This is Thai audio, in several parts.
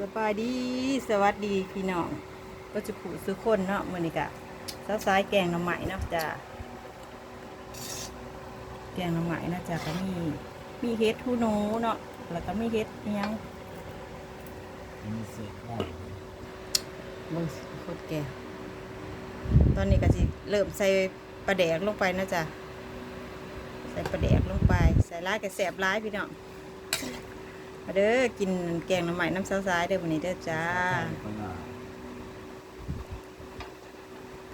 สบายดีสวัสดีพี่น้องก็จะผูซื้อคนเนาะมือนี้กะสาวซ้ายแกงหน่อไม้เนาะจ้ะแกงหน่อไม้เนาะจ้ะก็มีมีเฮ็ดทูโนเนาะแล้วก็มีเฮ็ดอิหยังมีเศษได้เบิ่งโคตรแกงตอนนี้ก็สิเริ่มใส่ปลาแดกลงไปเนาะจ้ะใส่ปลาแดกลงไป ใส่ร้ายกับแสบร้ายพี่น้อง มาเด้อกินแกงหน่อไม้น้ำสาวซ้ายเด้อวันนี้เด้อจ้าปลา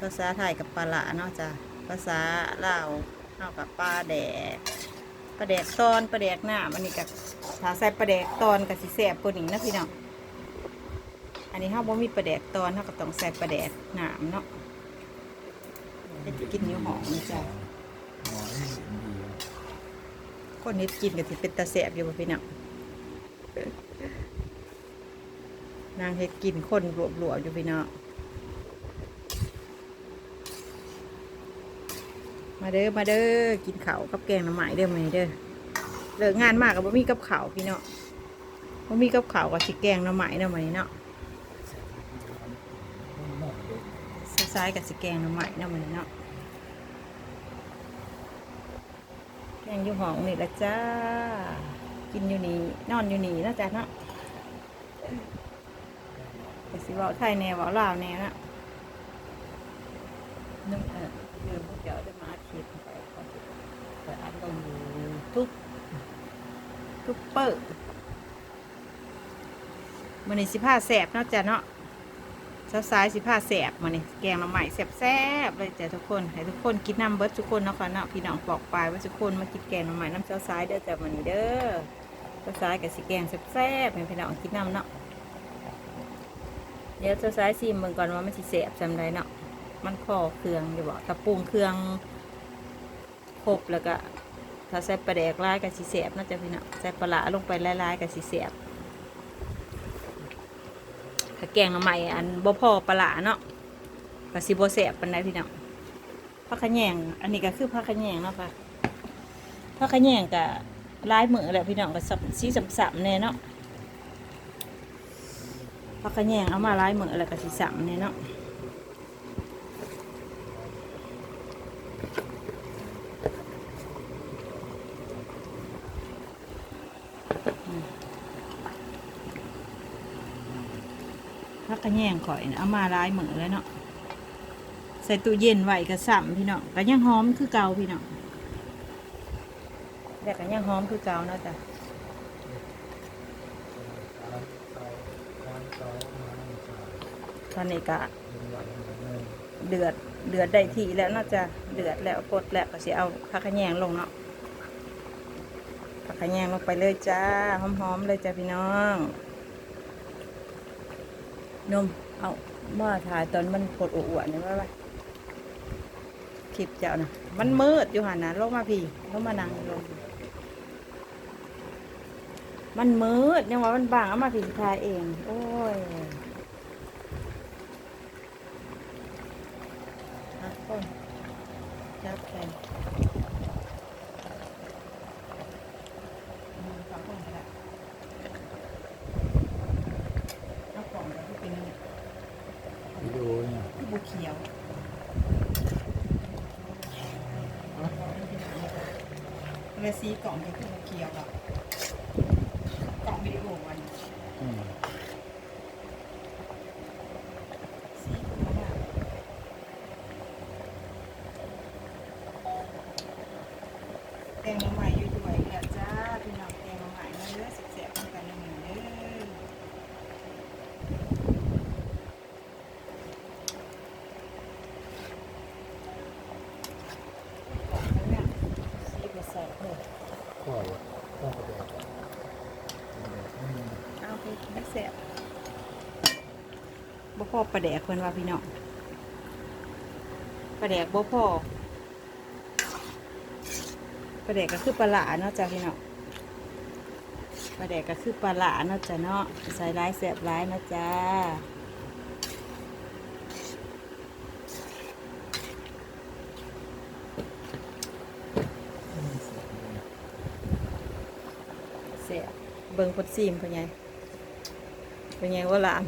ภาษาไทยกับปลาละเนาะจ้ะภาษาลาวเนาะกับปลาแดกปลาแดกตอนปลาแดกหน้ามันนี่กับถ้าใส่ปลาแดกตอนกับสิแสบกว่านี้นะพี่น้องอันนี้เฮาบ่มีปลาแดกตอนเฮาก็ต้องใส่ปลาแดกหนามเนาะให้กินอยู่หอมนี่จ้ะหมอให้เห็นดีว่าคนนี้กินก็สิเป็นตาแสบอยู่บ่พี่น้อง นางเฮ็ดกินคนหลวๆอยู่พี่น้องมาเด้อมาเด้อกินข้าวกับแกงหน่อไม้เด้อมื้อนี้เด้อเลิกงานมากก็บ่มีกับข้าวพี่เน้องบ่มีกับข้าวก็สิแกงหน่อไม้เนาะมื้อนี้เนาะซ้ายๆกับสิแกงหน่อไม้เนาะมื้อนี้เนาะแกงอยู่ห้องนี่ละจ้า กินอยู่นี่นอนอยู่นี่เนาะจ้ะเนาะแต่สิเว้าไทยแนวเว้าลาวแนวเนาะนึกเออเดี๋ยวพวกเจ้าได้มาอัดคลิปไปก่อนไปอัดลงอยู่ทุกทุกเปิดมื้อนี้สิพาแสบเนาะจ้ะเนาะเช้าซ้ายสิผ้าแสบมาเนี่ยแกงหน่อไม้แสบแซบๆเลยจ้ะทุกคนให้ทุกคนกินน้ำเบิร์ดทุกคนเนาะค่ะเนาะพี่น้องบอกไปว่าทุกคนมากินแกงหน่อไม้น้ำเช้าซ้ายเด้อจ้ะวันนี้เด้อ เช้าซ้ายกับสิแกงแซ่บๆให้พี่น้องกินน้ำเนาะเดี๋ยวเช้าซ้ายซีมเบิ่งก่อนว่ามันสิแสบจำได้เนาะมันคอเครื่องอยู่บอกถ้าปรุงเครื่องครบแล้วก็ถ้าใส่ปลาแดกลายกับสิแสบเนาจะพี่น้องใส่ปลาลงไปลายๆกับสิแสบถ้าแกงหน่อไม้อันบ่พอปลาเนาะก็สิบ่แซ่บปานใดพี่น้องผักขะแยงอันนี้ก็คือผักขะแยงเนาะค่ะผักขะแยงก็ ลายมือแหละพี่น้องก็สับสีสัมๆแน่เนาะผักขะแยงเอามาลายมือแล้วก็สิสัมแน่เนาะผักขะแยงข่อยเอามาลายมือแล้วเนาะใส่ตู้เย็นไว้ก็สัมพี่น้องก็ยังหอมคือเก่าพี่น้อง แต่ก็ยังหอมคือเก่าเนาะจ้ะตอนนี้ก็เดือดเดือดได้ที่แล้วเนาจะเดือดแล้วปลดแล้วก็สิเอาผักขะแยงลงเนาะผักขะแยงลงไปเลยจ้าหอมๆเลยจ้าพี่น้องนมเอามาถ่ายตอนมันปดอ้วนๆนี่ว่าไว้คลิปเจ้านะมันมืดอยู่หันนะลงมาพี่ลงมานั่งลง มันมืดยังว่ามันบางเอามาพี่สิถ่ายเอง โอ้ยอะต้นจับแขนอืมจับต้นก็ได้เอาของแบบที่เป็นวิดีโอเนี่ยบุเขียวเรซีกล่องที่คือบุเขียวอะกล่องวิดีโอวัน อืม สีคือมาก แกงมาใหม่อยู่ด้วยแล้วจ้าพี่น้องแกงมาใหม่มาเด้อสิบเสียบกันหนึ่งเด้อสีกระสอบเลยข้อข้อประเดี๋ยวอืมเอาไปไม่แสบบ่พอปลาแดกเพิ่นว่าพี่น้องปลาแดกบ่พอ ปลาแดกก็คือปลาหลาเนาะจ้ะพี่น้องปลาแดกก็คือปลาหลาเนาะจ้ะเนาะใส่ร้ายแสบร้ายเนาะจ้าแสบเบิ่งพดซีมเพิ่นไงเป็นไงว่าหลาน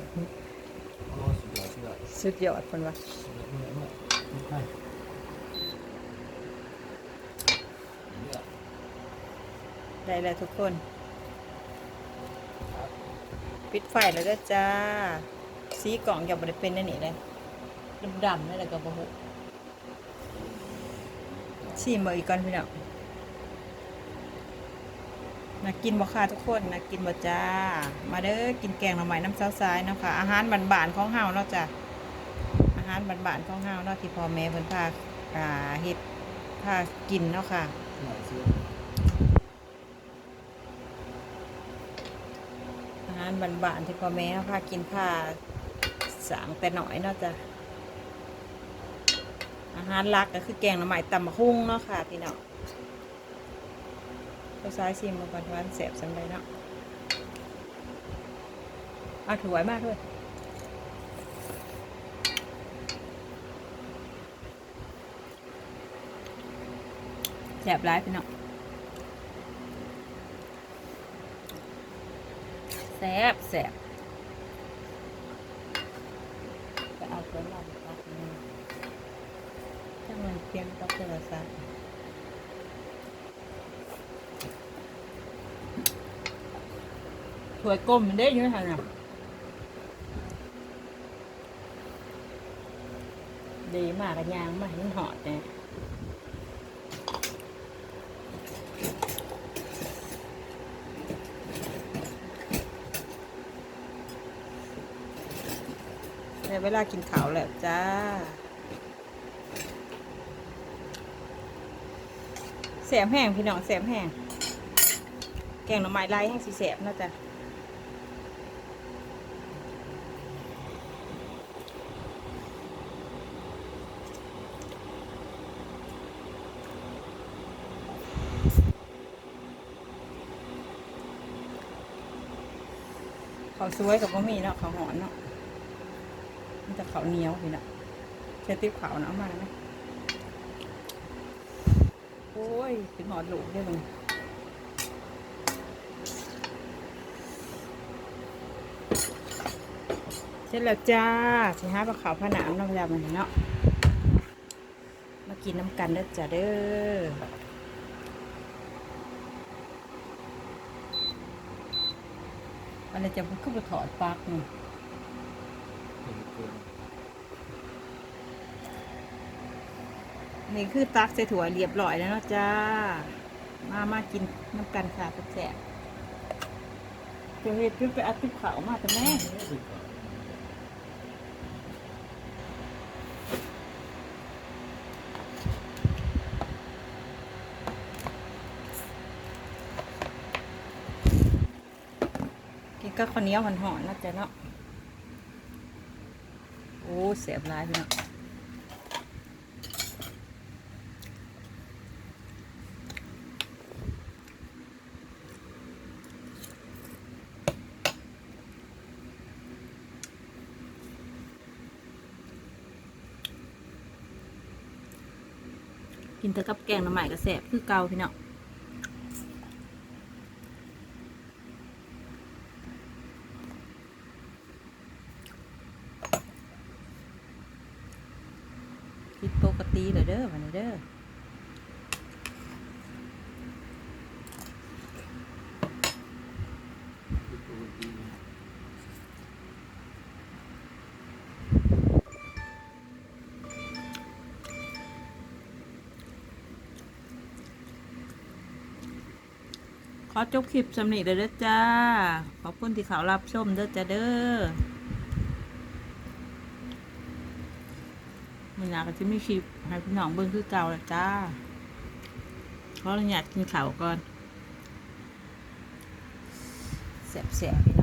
โอ้สุดยอดสุดยอดสุดยอดคนวะ สุดยอดเมื่อเมื่อทุกท่านเลือก ได้แล้วทุกคนครับปิดไฟแล้วเด้อจ้า สีกล่องอย่าบริเป็นนั่นนี่เลยดำๆนั่นแหละก็บ่ฮู้ชิมเบออีกก่อนพี่น้องน่ากินบ่ค่ะทุกคนน่ากินบ่จ้า มาเด้อกินแกงหน่อไม้น้ำซาวซ้ายเนาะค่ะอาหารบ้านๆของเฮาเนาะจ้ะอาหารบ้านๆของเฮาเนาะที่พ่อแม่เพิ่นพาอ่าเฮ็ดพากินเนาะค่ะ หน่อยซื้อ อารบ้านๆที่พ่อแม่พากินพาสางแต่หน่อยเนาะจ้ะอาหารหลักก็คือแกงหน่อไม้ตำบักหุ่งเนาะค่ะพี่น้องก็ซ้ายชิมมาก่อนว่าแสบสังใดเนาะอาถวยมากด้วยแสบร้ายพี่น้อง แสบแสบไปเอาตัวลำตักนี่ถ้ามันเพียงต้องโทรศัพท์ถวยกลมมันได้อยังไงน่ะดีมากกันยางมาเห็นหอดเนี่ย วลากินข้าวแล้วจ้าแสบแห้งพี่น้องแสบแห้งแกงหน่อไม้ไล่แห้งสีแสบเนาะจ๊ะเขาวสวยกับบะหมี่เนาะเขาวหอนเนาะ มันจะเขาวเหนียวพี่นาะเชติบขาวเนาะเอามาไหมโอ้ยเป็นหอดหลูกได้มึงเสร็จแล้วจ้าสิหาปลาขาวผนามน้ำยามันเนาะมากินน้ำกันเด้อจ้าเด้ออะไรจะมันขึ้นมาถอดปลักนี่เห็ นเกินนี่คือตักใส่ถั่วเรียบร้อยแล้วเนาะจ้า มามากินน้ำกันค่ะแซ่บๆจะเฮ็ดขึ้นไปอัดติบขาวมาแต่แม่กินก็ข้าวเหนียวหอนๆนะจ๊ะเนาะ โอ้เสียบหลายพี่เนาะกินแต่กับแกงหน้ำใหม่ก็แสบคือเกาพี่เนาะ ผิดปกติเลยเด้อวันนี้เด้อขอจบคลิปสำนีเด้อเด้อจ้า ขอบคุณที่เขารับชมเด้อจ้าเด้อ มันากจะไม่คลิปให้พี่น้องเบิ้งคือเก่าแล้วจ้าเพราะเราอยากกินข่าวก่อนแสบๆพี่